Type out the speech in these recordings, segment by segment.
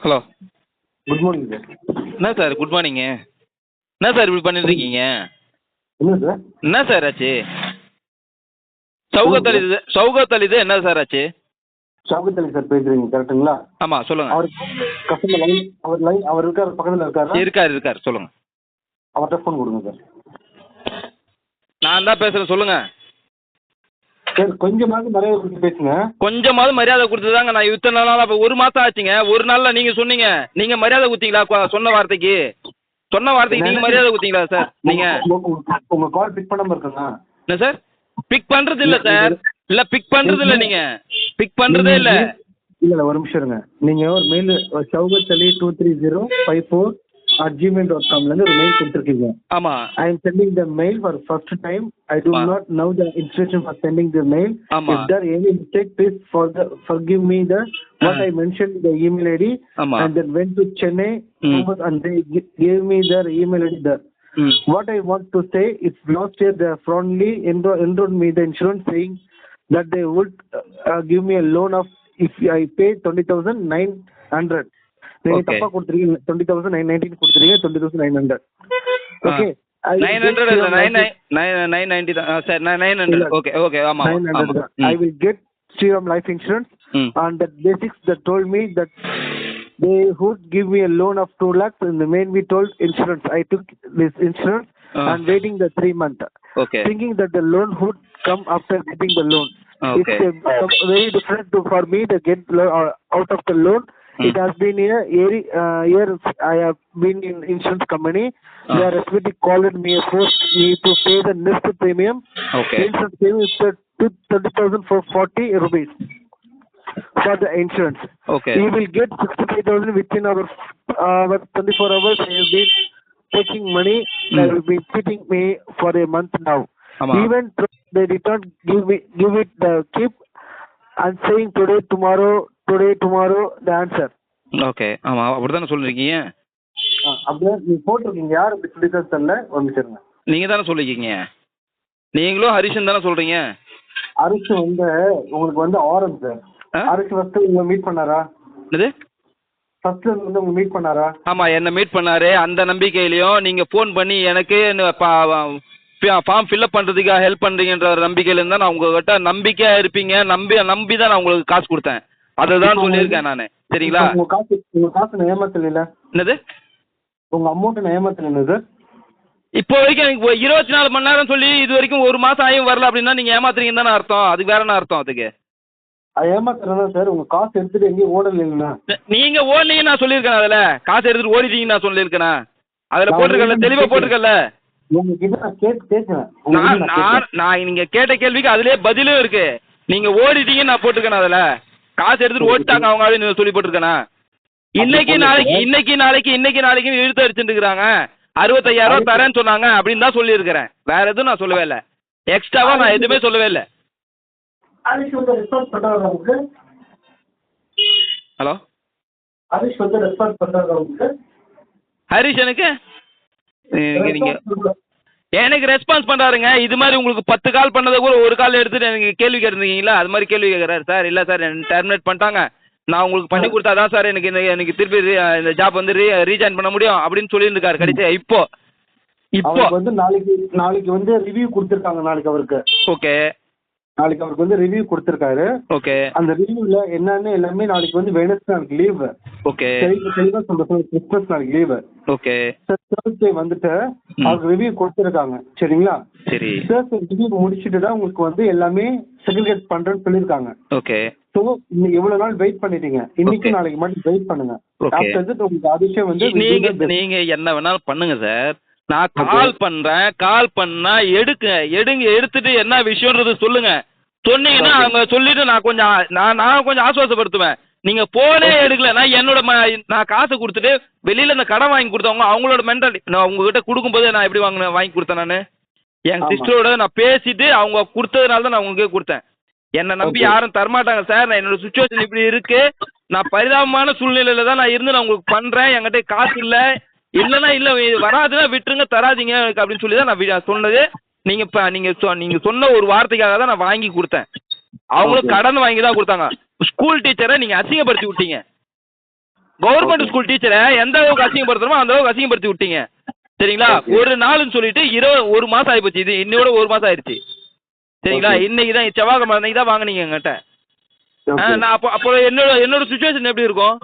Hello. Good morning sir என்ன sir good morning என்ன sir இப்படி பண்ணிட்டு இருக்கீங்க என்ன சார்? என்ன சார் ஆச்சு? சவுகத் அலி இது சவுகத் அலி இது என்ன சார் ஆச்சு? அலி சார் பேசுறீங்க கரெக்ட்டுங்களா? ஆமாம் சொல்லுங்கள் அவர் கஸ்டமர் லைன் அவர் லைன் அவர் இருக்கார் பக்கத்தில் இருக்காரா? இருக்கார் இருக்கார் சொல்லுங்கள் அவர்கிட்ட ஃபோன் கொடுங்க சார் நான் தான் பேசுகிறேன் சொல்லுங்கள் சார் கொஞ்சமாவது மரியாதை கொடுத்து பேசுங்க. கொஞ்சமாவது மரியாதை கொடுத்துதாங்க நான் இத்தனை நாளாக இப்போ ஒரு மாதம் ஆச்சுங்க. ஒரு நாளில் நீங்கள் சொன்னீங்க. நீங்கள் மரியாதை கொடுத்தீங்களா சொன்ன வார்த்தைக்கு? சொன்ன வார்த்தைக்கு நீங்கள் மரியாதை கொடுத்தீங்களா சார்? நீங்கள் உங்க- உங்க- உங்க கால் பிக் பண்ணாம இருக்குங்க என்ன சார்? பிக் பண்ணுறது இல்லை சார். இல்லை பிக் பண்ணுறது இல்லை நீங்கள் பிக் பண்ணுறதே இல்லை. இல்ல ஒரு நிமிஷம் இருங்க. நீங்க ஒரு mail Shaukat Ali two three zero five four at Gmail dot காம்ல இருந்து ஒரு மெயில் கொடுத்துருக்கீங்க ஆமாம் I am sending the mail for first time. I do Ah. not know the instruction for sending the mail. ஆமா. If there any mistake, please for the forgive me the what Ah. I mentioned the email ID ஆமா. and then went to Chennai Hmm. and they gi- gave me their email ID there. ம் What I want to say is last year they frontly enro- enrolled me the insurance saying that they would uh, uh, give me a loan of if I pay twenty thousand nine hundred. நீங்க Okay. தப்பா கொடுத்துருக்கீங்க twenty thousand nine nineteen கொடுத்துருக்கீங்க twenty thousand nine hundred okay nine hundred இல்லை nine nine nine nine ninety தான் ஆ, சரி nine nine hundred okay okay ஆமாம் nine hundred. ஆமாம் I will get Shriram Life Insurance ம் on the basics that told me that they would give me a loan of two lakhs and the main we told insurance. I took this insurance Ah. and waiting the three month, okay thinking that the loan would come after getting the loan. Okay. It's a, a very different to, for me to get lo- uh, out of the loan. it has been a year, uh, year I have been in insurance company. They Ah. are respectively called me, forced me to pay the next premium. Okay. Insurance premium is thirty thousand for forty rupees for the insurance. Okay. You will get sixty-five thousand within our our twenty-four hours. I have been taking money. They Hmm. will be cheating me for a month now. Even they did not give me give it the keep and saying today, tomorrow, today, tomorrow the answer. Okay ஆமாம் அப்படி தானே சொல்லியிருக்கீங்க அப்படியே நீங்க போட்டிருக்கீங்க. யார் இப்படி சொல்லிருக்காரு தெரியல. இருங்க. நீங்கள் தானே சொல்லியிருக்கீங்க நீங்களும் ஹரிஷன் தானே சொல்கிறீங்க அரிசி வந்து உங்களுக்கு வந்து ஆரஞ்சு சார் ஆ? அரிசி ஃபர்ஸ்ட் உங்களை மீட் பண்ணாரா? என்னது? ஃபர்ஸ்ட்ல வந்து உங்க மீட் பண்ணாரா? ஆமாம் என்னை மீட் பண்ணாரு. அந்த நம்பிக்கையிலையும் நீங்கள் ஃபோன் பண்ணி எனக்கு ஃபார்ம் ஃபில்அப் பண்ணுறதுக்காக ஹெல்ப் பண்ணுறீங்கன்ற ஒரு நம்பிக்கையிலேருந்து தான் நான் உங்ககிட்ட நம்பிக்கையாக இருப்பீங்க. நம்பி நம்பி தான் நான் உங்களுக்கு காசு கொடுத்தேன். அதை தான் சொல்லியிருக்கேன் நான். சரிங்களா? உங்க காசு உங்க காசு நான் ஏமாத்தல என்னது? உங்க அமௌண்ட் நான் ஏமாத்தல சார் இப்போ வரைக்கும் எனக்கு இருபத்தி நாலு மணி நேரம் சொல்லி இது வரைக்கும் ஒரு மாதம் ஆகியும் வரல அப்படின்னா நீங்கள் ஏமாத்துறீங்கன்னு தானே அர்த்தம். அதுக்கு வேற என்ன அர்த்தம் அதுக்கு? அது ஏமாத்துறதா சார் உங்க காசு எடுத்துட்டு எங்கேயும் ஓடலைங்களா நீங்கள் ஓடுனீங்க நான் சொல்லியிருக்கேன் அதில். காசு எடுத்துட்டு ஓடிட்டீங்கன்னு நான் சொல்லியிருக்கேனா? அதில் போட்டிருக்கல தெளிவாக போட்டிருக்கல நான். நான் நீங்க கேட்ட கேள்விக்கு அதுலயே பதிலும் இருக்கு. நீங்க ஓடிட்டீங்கன்னு நான் போட்டிருக்கேன் அதுல. காசு எடுத்துட்டு ஓடிட்டாங்க அவங்க அப்படின்னு சொல்லி போட்டிருக்கேனா? இன்னைக்கு நாளைக்கு. இன்னைக்கு நாளைக்கு இன்னைக்கு நாளைக்கு இழுத்து அடிச்சுட்டு இருக்காங்க அறுபத்தையாயிரம் ரூபாய் தரேன்னு சொன்னாங்க அப்படின்னு தான் சொல்லியிருக்கிறேன். வேற எதுவும் நான் சொல்லவே இல்லை. எக்ஸ்ட்ராவா நான் எதுவுமே சொல்லவே இல்லை. ஹலோ? ஹரிஷ் எனக்கு நீங்க நீங்க எனக்கு ரெஸ்பான்ஸ் பண்றாருங்க. இது மாதிரி உங்களுக்கு பத்து கால் பண்ணதை கூட ஒரு கால் எடுத்துட்டு எனக்கு கேள்வி கேட்டிருந்தீங்களா? அது மாதிரி கேள்வி கேட்குறாரு. சார் இல்லை சார் டெர்மினேட் பண்ணிட்டாங்க. நான் உங்களுக்கு பண்ணி கொடுத்தா தான் சார் எனக்கு இந்த எனக்கு திருப்பி இந்த ஜாப் வந்து ரீ ரீஜாயின் பண்ண முடியும் அப்படின்னு சொல்லியிருக்காரு கடைசியா. இப்போ இப்போ. வந்து நாளைக்கு நாளைக்கு வந்து ரிவ்யூ கொடுத்துருக்காங்க நாளைக்கு அவருக்கு. ஓகே நாளைக்கு அவருக்கு வந்து ரிவ்யூ கொடுத்துருக்காரு. ஓகே அந்த ரிவ்யூல என்னன்னு எல்லாமே நாளைக்கு வந்து வெனஸ்டே நாளைக்கு லீவு ஓகே தெளிவா சொல்றேன் கிறிஸ்மஸ் நாளைக்கு லீவு ஓகே தேர்ஸ்டே வந்துட்டு. அவருக்கு ரிவ்யூ கொடுத்துருக்காங்க. சரிங்களா? சரி. தேர்ஸ்டே ரிவ்யூ முடிச்சுட்டு தான் உங்களுக்கு வந்து எல்லாமே செக்ரிகேட் பண்றேன்னு சொல்லியிருக்காங்க. ஓகே ஸோ இன்னைக்கு எவ்வளவு நாள் வெயிட் பண்ணிட்டீங்க? இன்னைக்கு. நாளைக்கு மட்டும் வெயிட் பண்ணுங்க. ஆஃப்டர் உங்களுக்கு அதிர்ஷ்டம் வந்து நீங்க. நீங்க என்ன வேணாலும் பண்ணுங்க சார் நான் கால் பண்றேன். கால் பண்ணா எடுக்க எடுங்க எடுத்துட்டு என்ன விஷயம்ன்றது சொல்லுங்க. சொன்னீங்கன்னா. அவங்க சொல்லிட்டு நான் கொஞ்சம் நான் நான் கொஞ்சம் ஆசுவாசப்படுத்துவேன். நீங்க போனே எடுக்கல. நான் என்னோட நான் காசு கொடுத்துட்டு வெளியில இந்த கடன் வாங்கி கொடுத்தவங்க அவங்களோட மென்டல் நான் உங்ககிட்ட கொடுக்கும்போது நான் எப்படி வாங்கினேன்? வாங்கி கொடுத்தேன் நான்? என். சிஸ்டரோட நான் பேசிட்டு அவங்க கொடுத்ததுனால தான் நான் உங்களுக்கு கொடுத்தேன். என்னை நம்பி. யாரும் தரமாட்டாங்க சார் நான் என்னோட சுச்சுவேஷன் இப்படி இருக்கு. நான் பரிதாபமான சூழ்நிலையில தான் நான் இருந்து நான் உங்களுக்கு பண்றேன். என்கிட்ட காசு இல்ல. இல்லைன்னா இல்ல வராதுன்னா விட்டுருங்க தராதீங்க எனக்கு அப்படின்னு சொல்லி தான் நான் சொன்னது. நீங்க இப்ப நீங்க சொ- நீங்க சொன்ன ஒரு வார்த்தைக்காக தான் நான் வாங்கி கொடுத்தேன். அவங்களும். கடன் வாங்கி தான் கொடுத்தாங்க. ஸ்கூல் டீச்சரை நீங்க அசிங்கப்படுத்தி விட்டீங்க. கவர்மெண்ட். ஸ்கூல் டீச்சரை எந்த அளவுக்கு அசிங்கப்படுத்தணுமோ அந்த அளவுக்கு அசிங்கப்படுத்தி விட்டீங்க. சரிங்களா. ஒரு நாள்னு சொல்லிட்டு இருபது ஒரு மாசம் ஆயிப்போச்சு. இது இன்னையோட ஒரு மாசம் ஆயிடுச்சு. சரிங்களா. இன்னைக்கு தான் செவ்வாய்க்கிழமை அன்னைக்கு தான் வாங்குனீங்க என்கிட்ட ஆ, ஓகே நான் அப்போ அப்போ என்னோட என்னோட சுச்சுவேஷன் எப்படி இருக்கும்?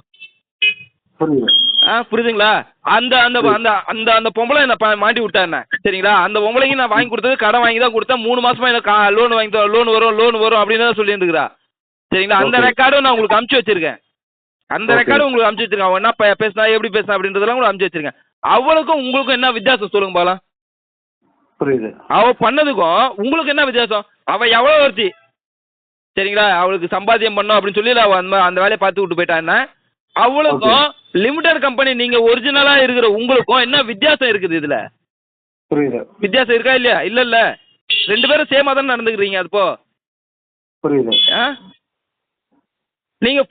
ஆ புரியுதுங்களா? அந்த அந்த அந்த அந்த அந்த பொம்பளை என்ன மாட்டி விட்டாருண்ணே சரிங்களா? அந்த பொம்பளைக்கு நான் வாங்கி கொடுத்தது கடன் வாங்கி தான் கொடுத்தேன். மூணு மாசமா எனக்கு லோன் வாங்கி லோன் வரும் லோன் வரும் அப்படின்னு தான் சொல்லியிருந்துக்கிறா. சரிங்களா? அந்த. ரெக்கார்டும் நான் உங்களுக்கு அமுச்சு வச்சிருக்கேன். அந்த. ரெக்கார்டும் உங்களுக்கு அமுச்சு வச்சிருக்கேன். அவன் என்ன பேசினா எப்படி பேசினா அப்படின்றதெல்லாம் கூட அமுச்சு வச்சிருக்கேன். அவளுக்கும் உங்களுக்கும் என்ன வித்தியாசம் சொல்லுங்க பாலாம் புரியுது. அவ பண்ணதுக்கும் உங்களுக்கு என்ன வித்தியாசம்? அவ எவ்வளோ ஒருத்தி சரிங்களா? அவளுக்கு சம்பாத்தியம் பண்ணோம் அப்படின்னு சொல்லி அவ அந்த அந்த வேலையை பார்த்து விட்டு போயிட்டான்னா அவளுக்கும் லிமிடெட் கம்பெனி நீங்க ஒரிஜினலா இருக்கிற உங்களுக்கும் என்ன வித்தியாசம் இருக்குது இதுல? புரியுது. வித்தியாசம் இருக்கா இல்லையா? இல்ல இல்ல. ரெண்டு பேரும் சேமா தானே நடந்துக்கிறீங்க அப்போ புரியுது. ஆ? நீங்க